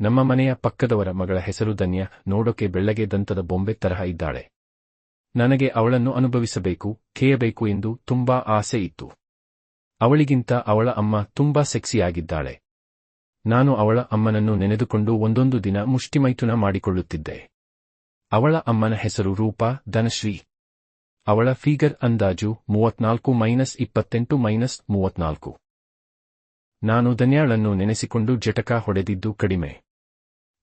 ನಮ್ಮ ಮನೆಯ ಪಕ್ಕದವರ ಮಗಳ ಹೆಸರು ಧನ್ಯ, ನೋಡೋಕೆ ಬೆಳ್ಳಗೆ ದಂತದ ಬೊಂಬೆ ತರಹ ಇದ್ದಾಳೆ. ನನಗೆ ಅವಳನ್ನು ಅನುಭವಿಸಬೇಕು ಕೇಯಬೇಕು ಎಂದು ತುಂಬಾ ಆಸೆ ಇತ್ತು. ಅವಳಿಗಿಂತ ಅವಳ ಅಮ್ಮ ತುಂಬಾ ಸೆಕ್ಸಿಯಾಗಿದ್ದಾಳೆ. ನಾನು ಅವಳ ಅಮ್ಮನನ್ನು ನೆನೆದುಕೊಂಡು ಒಂದೊಂದು ದಿನ ಮುಷ್ಟಿಮೈಥುನ ಮಾಡಿಕೊಳ್ಳುತ್ತಿದ್ದೆ. ಅವಳ ಅಮ್ಮನ ಹೆಸರು ರೂಪಾ, ಧನಶ್ರೀ. ಅವಳ ಫೀಗರ್ ಅಂದಾಜು ಮೂವತ್ನಾಲ್ಕು ಮೈನಸ್ ಇಪ್ಪತ್ತೆಂಟು ಮೈನಸ್ ಮೂವತ್ನಾಲ್ಕು. ನಾನು ಧನ್ಯಾಳನ್ನು ನೆನೆಸಿಕೊಂಡು ಜಟಕ ಹೊಡೆದಿದ್ದು ಕಡಿಮೆ.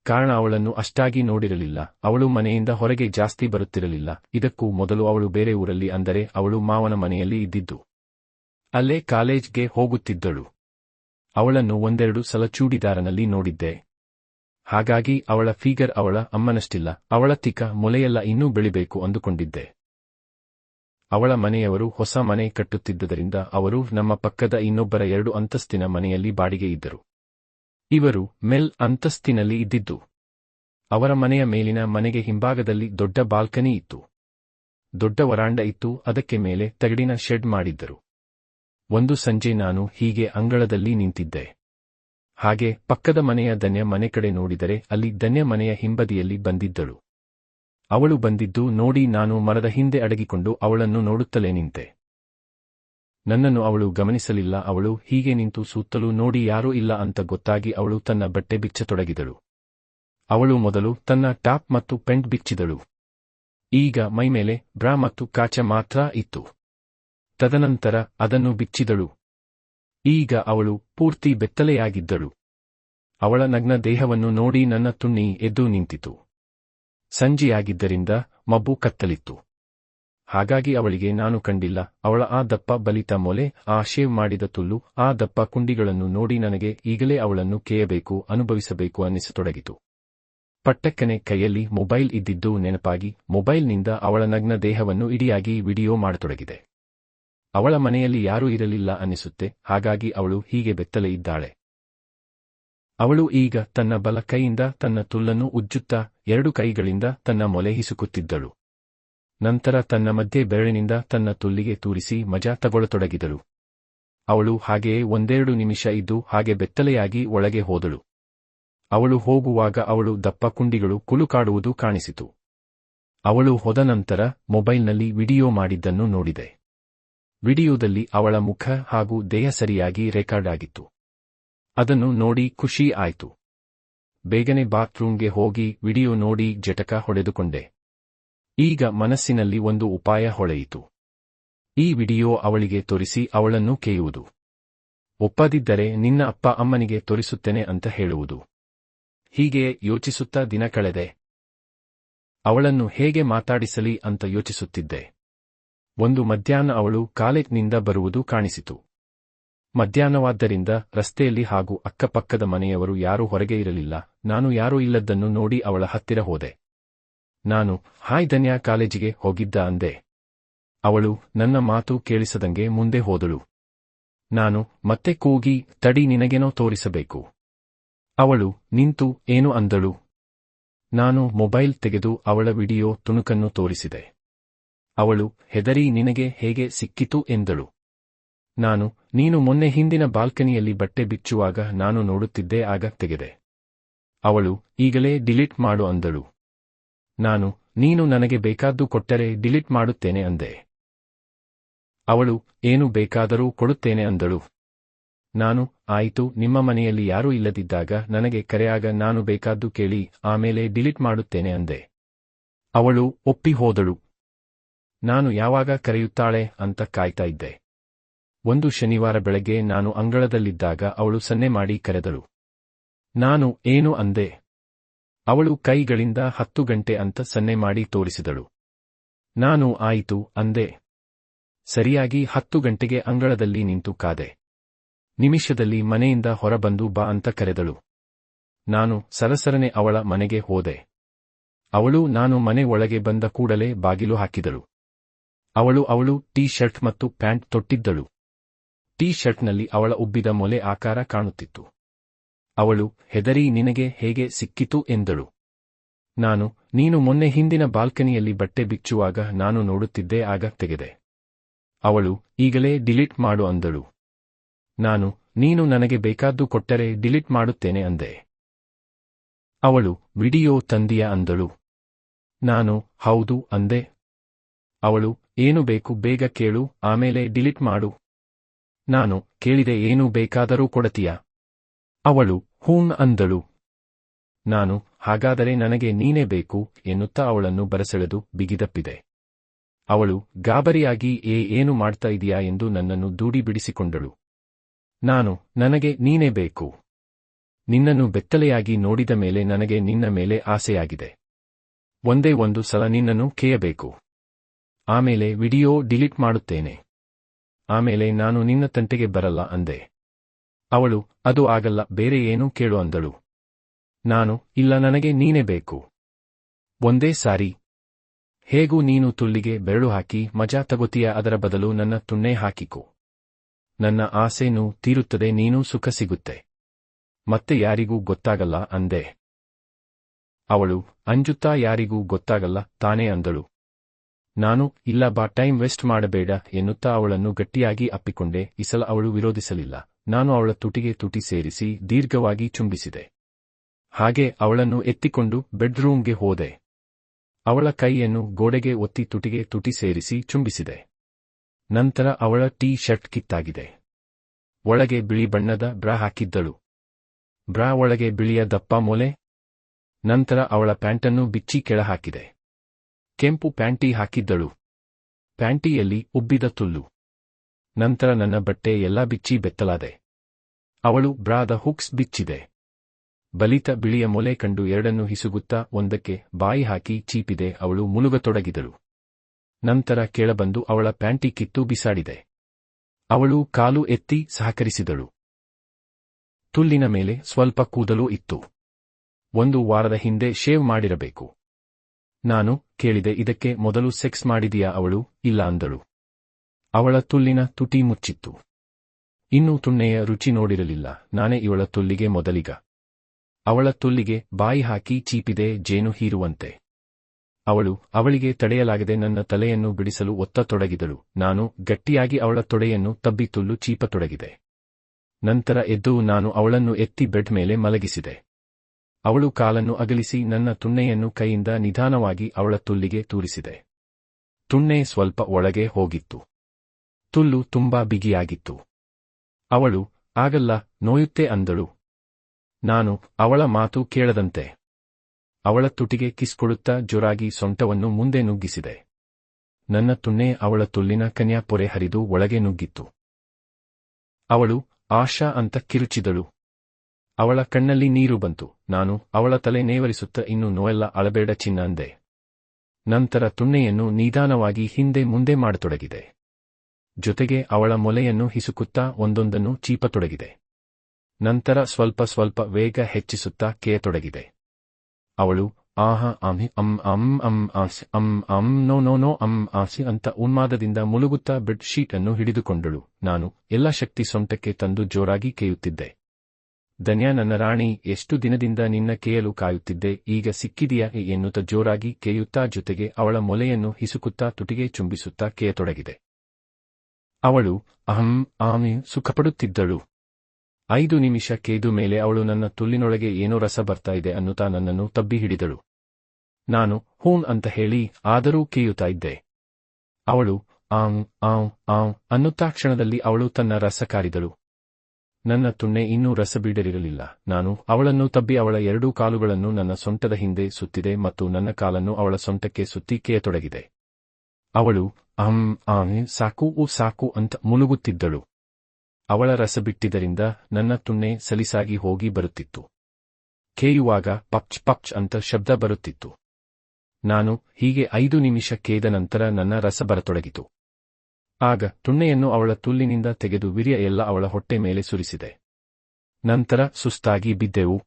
ಕಾರಣ ಅವಳನ್ನು ಅಷ್ಟಾಗಿ ನೋಡಿರಲಿಲ್ಲ. ಅವಳು ಮನೆಯಿಂದ ಹೊರಗೆ ಜಾಸ್ತಿ ಬರುತ್ತಿರಲಿಲ್ಲ. ಇದಕ್ಕೂ ಮೊದಲು ಅವಳು ಬೇರೆ ಊರಲ್ಲಿ ಅಂದರೆ ಅವಳು ಮಾವನ ಮನೆಯಲ್ಲಿ ಇದ್ದಿದ್ದು. ಅಲ್ಲೇ ಕಾಲೇಜ್ಗೆ ಹೋಗುತ್ತಿದ್ದಳು. ಅವಳನ್ನು ಒಂದೆರಡು ಸಲ ಚೂಡಿದಾರನಲ್ಲಿ ನೋಡಿದ್ದೆ. ಹಾಗಾಗಿ ಅವಳ ಫೀಗರ್ ಅವಳ ಅಮ್ಮನಷ್ಟಿಲ್ಲ. ಅವಳ ತಿಕ್ಕ ಮೊಲೆಯೆಲ್ಲ ಇನ್ನೂ ಬೆಳಿಬೇಕು ಅಂದುಕೊಂಡಿದ್ದೆ. ಅವಳ ಮನೆಯವರು ಹೊಸ ಮನೆ ಕಟ್ಟುತ್ತಿದ್ದರಿಂದ ಅವರು ನಮ್ಮ ಪಕ್ಕದ ಇನ್ನೊಬ್ಬರ ಎರಡು ಅಂತಸ್ತಿನ ಮನೆಯಲ್ಲಿ ಬಾಡಿಗೆ ಇದ್ದರು. ಇವರು ಮೆಲ್ ಅಂತಸ್ತಿನಲ್ಲಿ ಇದ್ದಿದ್ದು. ಅವರ ಮನೆಯ ಮೇಲಿನ ಮನೆಗೆ ಹಿಂಭಾಗದಲ್ಲಿ ದೊಡ್ಡ ಬಾಲ್ಕನಿ ಇತ್ತು. ದೊಡ್ಡ ವರಾಂಡ ಇತ್ತು, ಅದಕ್ಕೆ ಮೇಲೆ ತಗಡಿನ ಶೆಡ್ ಮಾಡಿದ್ದರು. ಒಂದು ಸಂಜೆ ನಾನು ಹೀಗೆ ಅಂಗಳದಲ್ಲಿ ನಿಂತಿದ್ದೆ. ಹಾಗೆ ಪಕ್ಕದ ಮನೆಯ ಧನ್ಯ ಮನೆ ಕಡೆ ನೋಡಿದರೆ ಅಲ್ಲಿ ಧನ್ಯ ಮನೆಯ ಹಿಂಬದಿಯಲ್ಲಿ ಬಂದಿದ್ದಳು. ಅವಳು ಬಂದಿದ್ದು ನೋಡಿ ನಾನು ಮರದ ಹಿಂದೆ ಅಡಗಿಕೊಂಡು ಅವಳನ್ನು ನೋಡುತ್ತಲೇ ನಿಂತೆ. ನನ್ನನ್ನು ಅವಳು ಗಮನಿಸಲಿಲ್ಲ, ಅವಳು ಹೀಗೆ ನಿಂತು ಸುತ್ತಲೂ ನೋಡಿ ಯಾರೂ ಇಲ್ಲ ಅಂತ ಗೊತ್ತಾಗಿ ಅವಳು ತನ್ನ ಬಟ್ಟೆ ಬಿಚ್ಚತೊಡಗಿದಳು. ಅವಳು ಮೊದಲು ತನ್ನ ಟಾಪ್ ಮತ್ತು ಪೆಂಟ್ ಬಿಚ್ಚಿದಳು. ಈಗ ಮೈಮೇಲೆ ಬ್ರಾ ಮತ್ತು ಕಾಚ ಮಾತ್ರ ಇತ್ತು. ತದನಂತರ ಅದನ್ನು ಬಿಚ್ಚಿದಳು. ಈಗ ಅವಳು ಪೂರ್ತಿ ಬೆತ್ತಲೆಯಾಗಿದ್ದಳು. ಅವಳ ನಗ್ನ ದೇಹವನ್ನು ನೋಡಿ ನನ್ನ ತುಣ್ಣಿ ಎದ್ದು ನಿಂತಿತು. ಸಂಜೆಯಾಗಿದ್ದರಿಂದ ಮಬ್ಬು ಕತ್ತಲಿತ್ತು. ಹಾಗಾಗಿ ಅವಳಿಗೆ ನಾನು ಕಂಡಿಲ್ಲ. ಅವಳ ಆ ದಪ್ಪ ಬಲಿತ ಮೊಲೆ, ಆ ಶೇವ್ ಮಾಡಿದ ತುಲ್ಲು, ಆ ದಪ್ಪ ಕುಂಡಿಗಳನ್ನು ನೋಡಿ ನನಗೆ ಈಗಲೇ ಅವಳನ್ನು ಕೇಯಬೇಕು, ಅನುಭವಿಸಬೇಕು ಅನ್ನಿಸತೊಡಗಿತು. ಪಟ್ಟಕ್ಕನೆ ಕೈಯಲ್ಲಿ ಮೊಬೈಲ್ ಇದ್ದಿದ್ದು ನೆನಪಾಗಿ, ಮೊಬೈಲ್ನಿಂದ ಅವಳ ನಗ್ನ ದೇಹವನ್ನು ಇಡಿಯಾಗಿ ವಿಡಿಯೋ ಮಾಡತೊಡಗಿದೆ. ಅವಳ ಮನೆಯಲ್ಲಿ ಯಾರೂ ಇರಲಿಲ್ಲ ಅನ್ನಿಸುತ್ತೆ, ಹಾಗಾಗಿ ಅವಳು ಹೀಗೆ ಬೆತ್ತಲೆ ಇದ್ದಾಳೆ. ಅವಳು ಈಗ ತನ್ನ ಬಲ ಕೈಯಿಂದ ತನ್ನ ತುಲ್ಲನ್ನು ಉಜ್ಜುತ್ತಾ, ಎರಡು ಕೈಗಳಿಂದ ತನ್ನ ಮೊಲೆ ಹಿಸುಕುತ್ತಿದ್ದಳು. ನಂತರ ತನ್ನ ಮಧ್ಯೆ ಬೆರಳಿನಿಂದ ತನ್ನ ತುಲ್ಲಿಗೆ ತೂರಿಸಿ ಮಜಾ ತಗೊಳ್ಳತೊಡಗಿದಳು ಅವಳು ಹಾಗೆಯೇ ಒಂದೆರಡು ನಿಮಿಷ ಇದ್ದು ಹಾಗೆ ಬೆತ್ತಲೆಯಾಗಿ ಒಳಗೆ ಹೋದಳು. ಅವಳು ಹೋಗುವಾಗ ಅವಳು ದಪ್ಪ ಕುಂಡಿಗಳು ಕುಲುಕಾಡುವುದು ಕಾಣಿಸಿತು. ಅವಳು ಹೋದ ನಂತರ ಮೊಬೈಲ್ನಲ್ಲಿ ವಿಡಿಯೋ ಮಾಡಿದ್ದನ್ನು ನೋಡಿದೆ. ವಿಡಿಯೋದಲ್ಲಿ ಅವಳ ಮುಖ ಹಾಗೂ ದೇಹ ಸರಿಯಾಗಿ ರೆಕಾರ್ಡ್ ಆಗಿತ್ತು. ಅದನ್ನು ನೋಡಿ ಖುಷಿ ಆಯಿತು. ಬೇಗನೆ ಬಾತ್ರೂಮ್ಗೆ ಹೋಗಿ ವಿಡಿಯೋ ನೋಡಿ ಜಟಕ ಹೊಡೆದುಕೊಂಡೆ. ಈಗ ಮನಸ್ಸಿನಲ್ಲಿ ಒಂದು ಉಪಾಯ ಹೊಳೆಯಿತು. ಈ ವಿಡಿಯೋ ಅವಳಿಗೆ ತೋರಿಸಿ ಅವಳನ್ನು ಕೇಯುವುದು ಒಪ್ಪದಿದ್ದರೆ ನಿನ್ನ ಅಪ್ಪ ಅಮ್ಮನಿಗೆ ತೋರಿಸುತ್ತೇನೆ ಅಂತ ಹೇಳುವುದು. ಹೀಗೆ ಯೋಚಿಸುತ್ತಾ ದಿನ ಕಳೆದೆ. ಅವಳನ್ನು ಹೇಗೆ ಮಾತಾಡಿಸಲಿ ಅಂತ ಯೋಚಿಸುತ್ತಿದ್ದೆ. ಒಂದು ಮಧ್ಯಾಹ್ನ ಅವಳು ಕಾಲೇಜ್ನಿಂದ ಬರುವುದು ಕಾಣಿಸಿತು. ಮಧ್ಯಾಹ್ನವಾದ್ದರಿಂದ ರಸ್ತೆಯಲ್ಲಿ ಹಾಗೂ ಅಕ್ಕಪಕ್ಕದ ಮನೆಯವರು ಯಾರೂ ಹೊರಗೆ ಇರಲಿಲ್ಲ. ನಾನು ಯಾರೂ ಇಲ್ಲದ್ದನ್ನು ನೋಡಿ ಅವಳ ಹತ್ತಿರ ಹೋದೆ. ನಾನು, ಹಾಯ್ ಧನ್ಯಾ ಕಾಲೇಜಿಗೆ ಹೋಗಿದ್ದ ಅಂದೆ. ಅವಳು ನನ್ನ ಮಾತು ಕೇಳಿಸದಂಗೆ ಮುಂದೆ ಹೋದಳು. ನಾನು ಮತ್ತೆ ಕೂಗಿ ತಡಿ ನಿನಗೇನೋ ತೋರಿಸಬೇಕು. ಅವಳು, ನಿಂತು ಏನು ಅಂದಳು? ನಾನು ಮೊಬೈಲ್ ತೆಗೆದು ಅವಳ ವಿಡಿಯೋ ತುಣುಕನ್ನು ತೋರಿಸಿದೆ. ಅವಳು, ಹೆದರಿ ನಿನಗೆ ಹೇಗೆ ಸಿಕ್ಕಿತು? ಎಂದಳು. ನಾನು, ನೀನು ಮೊನ್ನೆ ಹಿಂದಿನ ಬಾಲ್ಕನಿಯಲ್ಲಿ ಬಟ್ಟೆ ಬಿಚ್ಚುವಾಗ ನಾನು ನೋಡುತ್ತಿದ್ದೆ, ಆಗ ತೆಗೆದೆ. ಅವಳು, ಈಗಲೇ ಡಿಲೀಟ್ ಮಾಡು ಅಂದಳು. ನಾನು, ನೀನು ನನಗೆ ಬೇಕಾದ್ದು ಕೊಟ್ಟರೆ ಡಿಲೀಟ್ ಮಾಡುತ್ತೇನೆ ಅಂದೆ. ಅವಳು, ಏನು ಬೇಕಾದರೂ ಕೊಡುತ್ತೇನೆ ಅಂದಳು. ನಾನು, ಆಯಿತು, ನಿಮ್ಮ ಮನೆಯಲ್ಲಿ ಯಾರೂ ಇಲ್ಲದಿದ್ದಾಗ ನನಗೆ ಕರೆಯಾಗ ನಾನು ಬೇಕಾದ್ದು ಕೇಳಿ, ಆಮೇಲೆ ಡಿಲೀಟ್ ಮಾಡುತ್ತೇನೆ ಅಂದೆ. ಅವಳು ಒಪ್ಪಿ ಹೋದಳು ನಾನು ಯಾವಾಗ ಕರೆಯುತ್ತಾಳೆ ಅಂತ ಕಾಯ್ತಾ ಇದ್ದೆ. ಒಂದು ಶನಿವಾರ ಬೆಳಗ್ಗೆ ನಾನು ಅಂಗಳದಲ್ಲಿದ್ದಾಗ ಅವಳು ಸನ್ನೆ ಮಾಡಿ ಕರೆದಳು. ನಾನು, ಏನು ಅಂದೆ? ಅವಳು ಕೈಗಳಿಂದ ಹತ್ತು ಗಂಟೆ ಅಂತ ಸನ್ನೆ ಮಾಡಿ ತೋರಿಸಿದಳು. ನಾನು ಆಯಿತು, ಅಂದೆ. ಸರಿಯಾಗಿ ಹತ್ತು ಗಂಟೆಗೆ ಅಂಗಳದಲ್ಲಿ ನಿಂತು ಕಾದೆ. ನಿಮಿಷದಲ್ಲಿ ಮನೆಯಿಂದ ಹೊರಬಂದು ಬಾ ಅಂತ ಕರೆದಳು. ನಾನು ಸರಸರನೆ ಅವಳ ಮನೆಗೆ ಹೋದೆ. ಅವಳು ನಾನು ಮನೆ ಒಳಗೆ ಬಂದ ಕೂಡಲೇ ಬಾಗಿಲು ಹಾಕಿದಳು. ಅವಳು ಅವಳು ಟೀ ಶರ್ಟ್ ಮತ್ತು ಪ್ಯಾಂಟ್ ತೊಟ್ಟಿದ್ದಳು. ಟೀ ಶರ್ಟ್ನಲ್ಲಿ ಅವಳ ಉಬ್ಬಿದ ಮೊಲೆ ಆಕಾರ ಕಾಣುತ್ತಿತ್ತು. ಅವಳು ಹೆದರಿ ನಿನಗೆ ಹೇಗೆ ಸಿಕ್ಕಿತು ಎಂದಳು. ನಾನು, ನೀನು ಮೊನ್ನೆ ಹಿಂದಿನ ಬಾಲ್ಕನಿಯಲ್ಲಿ ಬಟ್ಟೆ ಬಿಚ್ಚುವಾಗ ನಾನು ನೋಡುತ್ತಿದ್ದೆ, ಆಗ ತೆಗೆದೆ. ಅವಳು, ಈಗಲೇ ಡಿಲೀಟ್ ಮಾಡು ಅಂದಳು. ನಾನು, ನೀನು ನನಗೆ ಬೇಕಾದ್ದು ಕೊಟ್ಟರೆ ಡಿಲೀಟ್ ಮಾಡುತ್ತೇನೆ ಅಂದೆ. ಅವಳು, ವಿಡಿಯೋ ತಂದಿಯ ಅಂದಳು. ನಾನು, ಹೌದು ಅಂದೆ. ಅವಳು, ಏನು ಬೇಕು ಬೇಗ ಕೇಳು, ಆಮೇಲೆ ಡಿಲೀಟ್ ಮಾಡು. ನಾನು, ಕೇಳಿದೆ, ಏನು ಬೇಕಾದರೂ ಕೊಡತೀಯ? ಅವಳು ಹೂನ್ ಅಂದಳು. ನಾನು, ಹಾಗಾದರೆ ನನಗೆ ನೀನೇ ಬೇಕು, ಎನ್ನುತ್ತಾ ಅವಳನ್ನು ಬರಸೆಳೆದು ಬಿಗಿದಪ್ಪಿದೆ. ಅವಳು, ಗಾಬರಿಯಾಗಿ, ಏ, ಏನು ಮಾಡ್ತಾ ಇದೆಯಾ ಎಂದು ನನ್ನನ್ನು ದೂಡಿ ಬಿಡಿಸಿಕೊಂಡಳು ನಾನು, ನನಗೆ ನೀನೇ ಬೇಕು. ನಿನ್ನನ್ನು ಬೆತ್ತಲೆಯಾಗಿ ನೋಡಿದ ಮೇಲೆ ನನಗೆ ನಿನ್ನ ಮೇಲೆ ಆಸೆಯಾಗಿದೆ. ಒಂದೇ ಒಂದು ಸಲ ನಿನ್ನನ್ನು ಕೇಯಬೇಕು. ಆಮೇಲೆ ವಿಡಿಯೋ ಡಿಲೀಟ್ ಮಾಡುತ್ತೇನೆ. ಆಮೇಲೆ ನಾನು ನಿನ್ನ ತಂಟೆಗೆ ಬರಲ್ಲ ಅಂದೆ. ಅವಳು, ಅದು ಆಗಲ್ಲ, ಬೇರೆ ಏನೂ ಕೇಳು ಅಂದಳು. ನಾನು, ಇಲ್ಲ ನನಗೆ ನೀನೇ ಬೇಕು. ಒಂದೇ ಸಾರಿ. ಹೇಗೂ ನೀನು ತುಳ್ಳಿಗೆ ಬೆರಳು ಹಾಕಿ, ಮಜಾ ತಗೋತೀಯ, ಅದರ ಬದಲು ನನ್ನ ತುಣ್ಣೆ ಹಾಕಿಕೊ. ನನ್ನ ಆಸೆನೂ ತೀರುತ್ತದೆ, ನೀನೂ ಸುಖ ಸಿಗುತ್ತೆ. ಮತ್ತೆ ಯಾರಿಗೂ ಗೊತ್ತಾಗಲ್ಲ, ಅಂದೆ. ಅವಳು, ಅಂಜುತ್ತಾ ಯಾರಿಗೂ ಗೊತ್ತಾಗಲ್ಲ, ತಾನೇ ಅಂದಳು. ನಾನು, ಇಲ್ಲ ಬಾ, ಟೈಮ್ ವೇಸ್ಟ್ ಮಾಡಬೇಡ, ಎನ್ನುತ್ತಾ ಅವಳನ್ನು ಗಟ್ಟಿಯಾಗಿ ಅಪ್ಪಿಕೊಂಡೆ, ಈ ಸಲ ಅವಳು ವಿರೋಧಿಸಲಿಲ್ಲ. ನಾನು ಅವಳ ತುಟಿಗೆ ತುಟಿ ಸೇರಿಸಿ ದೀರ್ಘವಾಗಿ ಚುಂಬಿಸಿದೆ. ಹಾಗೆ ಅವಳನ್ನು ಎತ್ತಿಕೊಂಡು ಬೆಡ್ರೂಮ್ಗೆ ಹೋದೆ. ಅವಳ ಕೈಯನ್ನು ಗೋಡೆಗೆ ಒತ್ತಿ ತುಟಿಗೆ ತುಟಿ ಸೇರಿಸಿ ಚುಂಬಿಸಿದೆ. ನಂತರ ಅವಳ ಟೀ ಶರ್ಟ್ ಕಿತ್ತಾಗಿದೆ. ಒಳಗೆ ಬಿಳಿ ಬಣ್ಣದ ಬ್ರಾ ಹಾಕಿದ್ದಳು. ಬ್ರಾ ಒಳಗೆ ಬಿಳಿಯ ದಪ್ಪ ಮೊಲೆ. ನಂತರ ಅವಳ ಪ್ಯಾಂಟನ್ನು ಬಿಚ್ಚಿ ಕೆಳಹಾಕಿದೆ. ಕೆಂಪು ಪ್ಯಾಂಟಿ ಹಾಕಿದ್ದಳು. ಪ್ಯಾಂಟಿಯಲ್ಲಿ ಉಬ್ಬಿದ ತುಲ್ಲು. ನಂತರ ನನ್ನ ಬಟ್ಟೆ ಎಲ್ಲಾ ಬಿಚ್ಚಿ ಬೆತ್ತಲಾದೆ. ಅವಳು ಬ್ರಾದ ಹುಕ್ಸ್ ಬಿಚ್ಚಿದೆ. ಬಲಿತ ಬಿಳಿಯ ಮೊಲೆ ಕಂಡು ಎರಡನ್ನು ಹಿಸುಗುತ್ತಾ ಒಂದಕ್ಕೆ ಬಾಯಿ ಹಾಕಿ ಚೀಪಿದೆ, ಅವಳು ಮುಳುಗತೊಡಗಿದಳು. ನಂತರ ಕೆಳಬಂದು ಅವಳ ಪ್ಯಾಂಟಿ ಕಿತ್ತು ಬಿಸಾಡಿದೆ. ಅವಳು ಕಾಲು ಎತ್ತಿ ಸಹಕರಿಸಿದಳು. ತುಲ್ಲಿನ ಮೇಲೆ ಸ್ವಲ್ಪ ಕೂದಲು ಇತ್ತು. ಒಂದು ವಾರದ ಹಿಂದೆ ಶೇವ್ ಮಾಡಿರಬೇಕು. ನಾನು ಕೇಳಿದೆ, ಇದಕ್ಕೆ ಮೊದಲು ಸೆಕ್ಸ್ ಮಾಡಿದೀಯಾ ಅವಳು, ಇಲ್ಲ ಅಂದಳು. ಅವಳ ತುಲ್ಲಿನ ತುಟಿ ಮುಚ್ಚಿತ್ತು. ಇನ್ನೂ ತುಣ್ಣೆಯ ರುಚಿ ನೋಡಿರಲಿಲ್ಲ. ನಾನೇ ಇವಳ ತುಲ್ಲಿಗೆ ಮೊದಲಿಗ. ಅವಳ ತುಲ್ಲಿಗೆ ಬಾಯಿ ಹಾಕಿ ಚೀಪಿದೆ, ಜೇನು ಹೀರುವಂತೆ. ಅವಳು, ಅವಳಿಗೆ ತಡೆಯಲಾಗದೆ ನನ್ನ ತಲೆಯನ್ನು ಬಿಡಿಸಲು ಒತ್ತತೊಡಗಿದಳು ನಾನು ಗಟ್ಟಿಯಾಗಿ ಅವಳ ತೊಡೆಯನ್ನು ತಬ್ಬಿ ತುಲ್ಲು ಚೀಪತೊಡಗಿದೆ. ನಂತರ ಎದ್ದು ನಾನು ಅವಳನ್ನು ಎತ್ತಿ ಬೆಡ್ ಮೇಲೆ ಮಲಗಿಸಿದೆ. ಅವಳು ಕಾಲನ್ನು ಅಗಲಿಸಿ ನನ್ನ ತುಣ್ಣೆಯನ್ನು ಕೈಯಿಂದ ನಿಧಾನವಾಗಿ ಅವಳ ತುಲ್ಲಿಗೆ ತೂರಿಸಿದೆ. ತುಣ್ಣೆ ಸ್ವಲ್ಪ ಒಳಗೆ ಹೋಗಿತ್ತು. ತುಲ್ಲು ತುಂಬಾ ಬಿಗಿಯಾಗಿತ್ತು. ಅವಳು, ಆಗಲ್ಲ, ನೋಯುತ್ತೆ ಅಂದಳು. ನಾನು ಅವಳ ಮಾತು ಕೇಳದಂತೆ. ಅವಳ ತುಟಿಗೆ ಕಿಸ್ಕೊಡುತ್ತಾ ಜೋರಾಗಿ ಸೊಂಟವನ್ನು ಮುಂದೆ ನುಗ್ಗಿಸಿದೆ. ನನ್ನ ತುಣ್ಣೆ ಅವಳ ತುಲ್ಲಿನ ಕನ್ಯಾಪೊರೆ ಹರಿದು ಒಳಗೆ ನುಗ್ಗಿತ್ತು. ಅವಳು, ಆಶಾ ಅಂತ ಕಿರುಚಿದಳು. ಅವಳ ಕಣ್ಣಲ್ಲಿ ನೀರು ಬಂತು. ನಾನು ಅವಳ ತಲೆ ನೇವರಿಸುತ್ತ ಇನ್ನು ನೋಯಲ್ಲ ಅಳಬೇಡ ಚಿನ್ನ ಅಂದೆ. ನಂತರ ತುಣ್ಣೆಯನ್ನು ನಿಧಾನವಾಗಿ ಹಿಂದೆ ಮುಂದೆ ಮಾಡತೊಡಗಿದೆ. ಜೊತೆಗೆ ಅವಳ ಮೊಲೆಯನ್ನು ಹಿಸುಕುತ್ತಾ ಒಂದೊಂದನ್ನು ಚೀಪತೊಡಗಿದೆ. ನಂತರ ಸ್ವಲ್ಪ ಸ್ವಲ್ಪ ವೇಗ ಹೆಚ್ಚಿಸುತ್ತಾ ಕೇಯತೊಡಗಿದೆ. ಅವಳು, ಆಹ ಅಮಿ ಅಂ ಅಂ ಅಂ, ಆಸಿ, ಅಂ ಅಂ, ನೋ ನೋ ನೋ, ಅಂ, ಆಸಿ ಅಂತ ಉನ್ಮಾದದಿಂದ ಮುಳುಗುತ್ತಾ ಬೆಡ್ ಶೀಟ್ ಅನ್ನು ಹಿಡಿದುಕೊಂಡಳು. ನಾನು ಎಲ್ಲ ಶಕ್ತಿ ಸೊಂಟಕ್ಕೆ ತಂದು ಜೋರಾಗಿ ಕೇಯುತ್ತಿದ್ದೆ. ಧನ್ಯ, ನನ್ನ ರಾಣಿ, ಎಷ್ಟು ದಿನದಿಂದ ನಿನ್ನ ಕೇಯಲು ಕಾಯುತ್ತಿದ್ದೆ, ಈಗ ಸಿಕ್ಕಿದೆಯಾ? ಎನ್ನುತ್ತ ಜೋರಾಗಿ ಕೇಯುತ್ತಾ ಜೊತೆಗೆ ಅವಳ ಮೊಲೆಯನ್ನು ಹಿಸುಕುತ್ತಾ ತುಟಿಗೆ ಚುಂಬಿಸುತ್ತಾ ಕೇಯತೊಡಗಿದೆ. ಅವಳು, ಅಹಂ, ಆಮಿ, ಸುಖಪಡುತ್ತಿದ್ದಳು. ಐದು ನಿಮಿಷ ಕೇದು ಮೇಲೆ ಅವಳು ನನ್ನ ತುಲ್ಲಿನೊಳಗೆ ಏನೋ ರಸ ಬರ್ತಾ ಇದೆ ಅನ್ನುತ್ತಾ ನನ್ನನ್ನು ತಬ್ಬಿ ಹಿಡಿದಳು. ನಾನು, ಹೂಂ ಅಂತ ಹೇಳಿ ಆದರೂ ಕೇಯುತ್ತಾ ಇದ್ದೆ. ಅವಳು, ಆಂ ಆಂ ಆಂ ಅನ್ನುತ್ತಾ ಕ್ಷಣದಲ್ಲಿ ಅವಳು ತನ್ನ ರಸ ಕಾರಿದಳು. ನನ್ನ ತುಣ್ಣೆ ಇನ್ನೂ ರಸ ಬೀಡರಿರಲಿಲ್ಲ ನಾನು ಅವಳನ್ನು ತಬ್ಬಿ ಅವಳ ಎರಡೂ ಕಾಲುಗಳನ್ನು ನನ್ನ ಸೊಂಟದ ಹಿಂದೆ ಸುತ್ತಿದೆ ಮತ್ತು ನನ್ನ ಕಾಲನ್ನು ಅವಳ ಸೊಂಟಕ್ಕೆ ಸುತ್ತಿ ಕೇಯತೊಡಗಿದೆ. ಅವಳು ಅಂ ಆ ಸಾಕು ಉ ಸಾಕು ಅಂತ ಮುನುಗುತ್ತಿದ್ದಳು ಅವಳ ರಸ ಬಿಟ್ಟಿದ್ದರಿಂದ ನನ್ನ ತುಣ್ಣೆ ಸಲಿಸಾಗಿ ಹೋಗಿ ಬರುತ್ತಿತ್ತು. ಕೇಯುವಾಗ ಪಚ್ ಪಚ್ ಅಂತ ಶಬ್ದ ಬರುತ್ತಿತ್ತು. ನಾನು ಹೀಗೆ ಐದು ನಿಮಿಷ ಕೇದ ನಂತರ ನನ್ನ ರಸ ಬರತೊಡಗಿತು. ಆಗ ತುಣ್ಣೆಯನ್ನು ಅವಳ ತುಲ್ಲಿನಿಂದ ತೆಗೆದು ವಿರಿಯ ಎಲ್ಲ ಅವಳ ಹೊಟ್ಟೆ ಮೇಲೆ ಸುರಿಸಿದೆ. ನಂತರ ಸುಸ್ತಾಗಿ ಬಿದ್ದೆವು.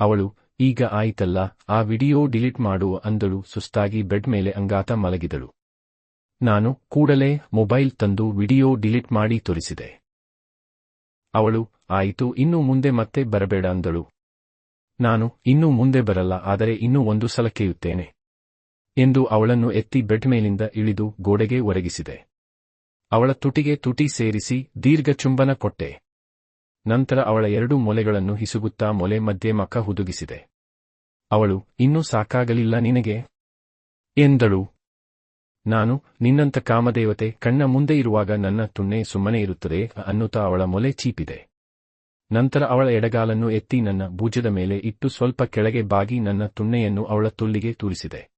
ಅವಳು, ಈಗ ಆಯಿತಲ್ಲ, ಆ ವಿಡಿಯೋ ಡಿಲೀಟ್ ಮಾಡು ಅಂದಳು. ಸುಸ್ತಾಗಿ ಬೆಡ್ ಮೇಲೆ ಅಂಗಾತ ಮಲಗಿದಳು. ನಾನು ಕೂಡಲೇ ಮೊಬೈಲ್ ತಂದು ವಿಡಿಯೋ ಡಿಲೀಟ್ ಮಾಡಿ ತೋರಿಸಿದೆ. ಅವಳು, ಆಯಿತು, ಇನ್ನು ಮುಂದೆ ಮತ್ತೆ ಬರಬೇಡ ಅಂದಳು. ನಾನು ಇನ್ನು ಮುಂದೆ ಬರಲ್ಲ, ಆದರೆ ಇನ್ನೂ ಒಂದು ಸಲ ಕೇಯುತ್ತೇನೆ ಎಂದು ಅವಳನ್ನು ಎತ್ತಿ ಬೆಡ್ ಮೇಲಿಂದ ಇಳಿದು ಗೋಡೆಗೆ ಒರಗಿಸಿದೆ. ಅವಳ ತುಟಿಗೆ ತುಟಿ ಸೇರಿಸಿ ದೀರ್ಘ ಚುಂಬನ ಕೊಟ್ಟೆ. ನಂತರ ಅವಳ ಎರಡು ಮೊಲೆಗಳನ್ನು ಹಿಸುಗುತ್ತಾ ಮೊಲೆ ಮಧ್ಯೆ ಮಕ್ಕ ಹುದುಗಿಸಿದೆ. ಅವಳು, ಇನ್ನೂ ಸಾಕಾಗಲಿಲ್ಲ ನಿನಗೆ? ಎಂದಳು. ನಾನು ನಿನ್ನಂತ ಕಾಮದೇವತೆ ಕಣ್ಣ ಮುಂದೆ ಇರುವಾಗ ನನ್ನ ತುಣ್ಣೆ ಸುಮ್ಮನೆ ಇರುತ್ತದೆ ಅನ್ನುತ್ತಾ ಅವಳ ಮೊಲೆ ಚೀಪಿದೆ. ನಂತರ ಅವಳ ಎಡಗಾಲನ್ನು ಎತ್ತಿ ನನ್ನ ಭುಜದ ಮೇಲೆ ಇಟ್ಟು ಸ್ವಲ್ಪ ಕೆಳಗೆ ಬಾಗಿ ನನ್ನ ತುಣ್ಣೆಯನ್ನು ಅವಳ ತುಲ್ಲಿಗೆ ತೂರಿಸಿದೆ.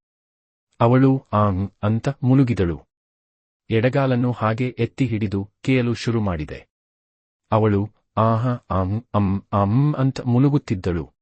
ಅವಳು ಆಂ ಅಂತ ಮುಳುಗಿದಳು. ಎಡಗಾಲನ್ನು ಹಾಗೆ ಎತ್ತಿ ಹಿಡಿದು ಕೇಳಲು ಶುರು ಮಾಡಿದೆ ಅವಳು ಆಹ ಆಂ ಅಂ ಅಂ ಅಂತ ಮುಳುಗುತ್ತಿದ್ದಳು.